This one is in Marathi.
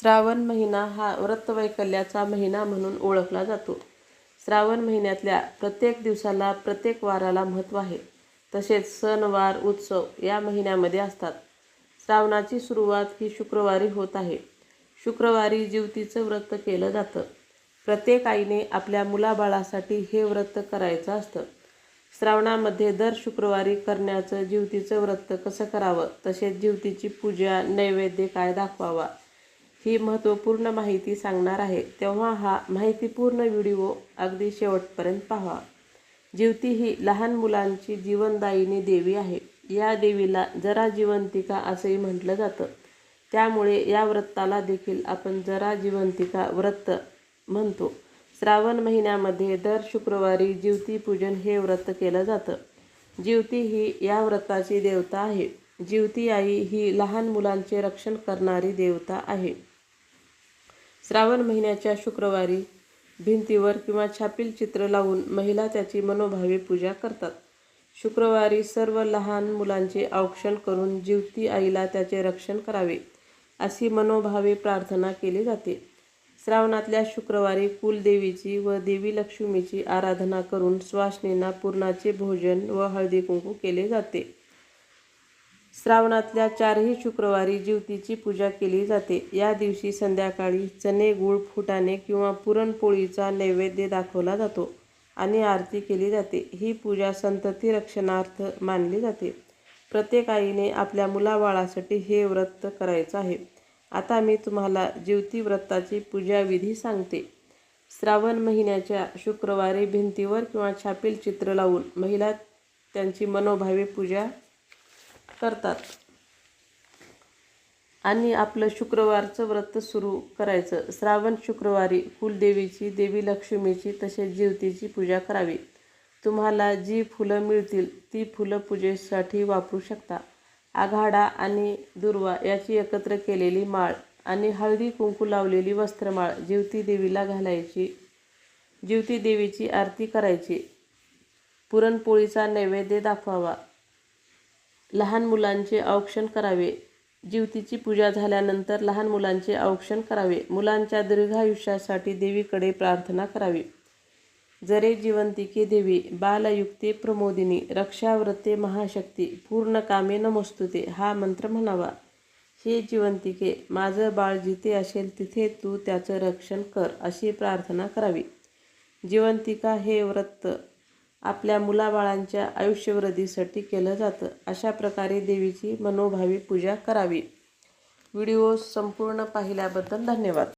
श्रावण महिना हा व्रतवैकल्याचा महिना म्हणून ओळखला जातो. श्रावण महिन्यातल्या प्रत्येक दिवसाला प्रत्येक वाराला महत्त्व आहे. तसेच सणवार उत्सव या महिन्यामध्ये असतात. श्रावणाची सुरुवात ही शुक्रवारी होत आहे. शुक्रवारी जीवतीचं व्रत केलं जातं. प्रत्येक आईने आपल्या मुलाबाळासाठी हे व्रत करायचं असतं. श्रावणामध्ये दर शुक्रवारी करण्याचं जीवतीचं व्रत कसं करावं? तसेच जीवतीची पूजा नैवेद्य काय दाखवावा? ही महत्त्वपूर्ण माहिती सांगणार आहे तेव्हा हा माहितीपूर्ण व्हिडिओ अगदी शेवटपर्यंत पहा. जीवती ही लहान मुलांची जीवनदायिनी देवी आहे. या देवीला जरा जिवंतिका असंही म्हटलं जातं. त्यामुळे या व्रताला देखील आपण जरा जिवंतिका व्रत म्हणतो. श्रावण महिन्यामध्ये दर शुक्रवारी जीवती पूजन हे व्रत केलं जातं. जीवती ही या व्रताची देवता आहे. जीवती आई ही लहान मुलांचे रक्षण करणारी देवता आहे. श्रावण महिन्याच्या शुक्रवारी भिंतीवर किंवा छापील चित्र लावून महिला त्याची मनोभावे पूजा करतात. शुक्रवारी सर्व लहान मुलांचे औक्षण करून जीवती आईला त्याचे रक्षण करावे अशी मनोभावे प्रार्थना केली जाते. श्रावणातल्या शुक्रवारी कुलदेवीची व देवी लक्ष्मीची आराधना करून स्वासनींना पूर्णाचे भोजन व हळदी कुंकू केले जाते. श्रावणातल्या चारही शुक्रवारी जीवतीची पूजा केली जाते. या दिवशी संध्याकाळी चणे गूळ फुटाणे किंवा पुरणपोळीचा नैवेद्य दाखवला जातो आणि आरती केली जाते. ही पूजा संतती रक्षणार्थ मानली जाते. प्रत्येक आईने आपल्या मुलाबाळासाठी हे व्रत करायचं आहे. आता मी तुम्हाला जीवती व्रताची पूजाविधी सांगते. श्रावण महिन्याच्या शुक्रवारी भिंतीवर किंवा छापील चित्र लावून महिला त्यांची मनोभावे पूजा करतात. आणि आपलं शुक्रवारचं व्रत सुरू करायचं. श्रावण शुक्रवारी कुलदेवीची देवी लक्ष्मीची तसेच जीवतीची पूजा करावी. तुम्हाला जी फुलं मिळतील ती फुलं पूजेसाठी वापरू शकता. आघाडा आणि दुर्वा याची एकत्र केलेली माळ आणि हळदी कुंकू लावलेली वस्त्रमाळ जीवती देवीला घालायची जीवती देवीची आरती करायची. पुरणपोळीचा नैवेद्य दाखवावा. लहान मुलांचे औक्षण करावे. जीवतीची पूजा झाल्यानंतर लहान मुलांचे औक्षण करावे. मुलांच्या दीर्घायुष्यासाठी देवीकडे प्रार्थना करावी. जरे जिवंतिके देवी बालयुक्ते प्रमोदिनी रक्षाव्रते महाशक्ती पूर्ण कामे नमोस्तुते हा मंत्र म्हणावा. हे जिवंतिके माझं बाळ जिथे असेल तिथे तू त्याचं रक्षण कर अशी प्रार्थना करावी. जिवंतिका हे व्रत आपल्या मुलाबाळांच्या आयुष्यवृद्धीसाठी केलं जातं. अशा प्रकारे देवीची मनोभावी पूजा करावी. व्हिडिओ संपूर्ण पाहिल्याबद्दल धन्यवाद.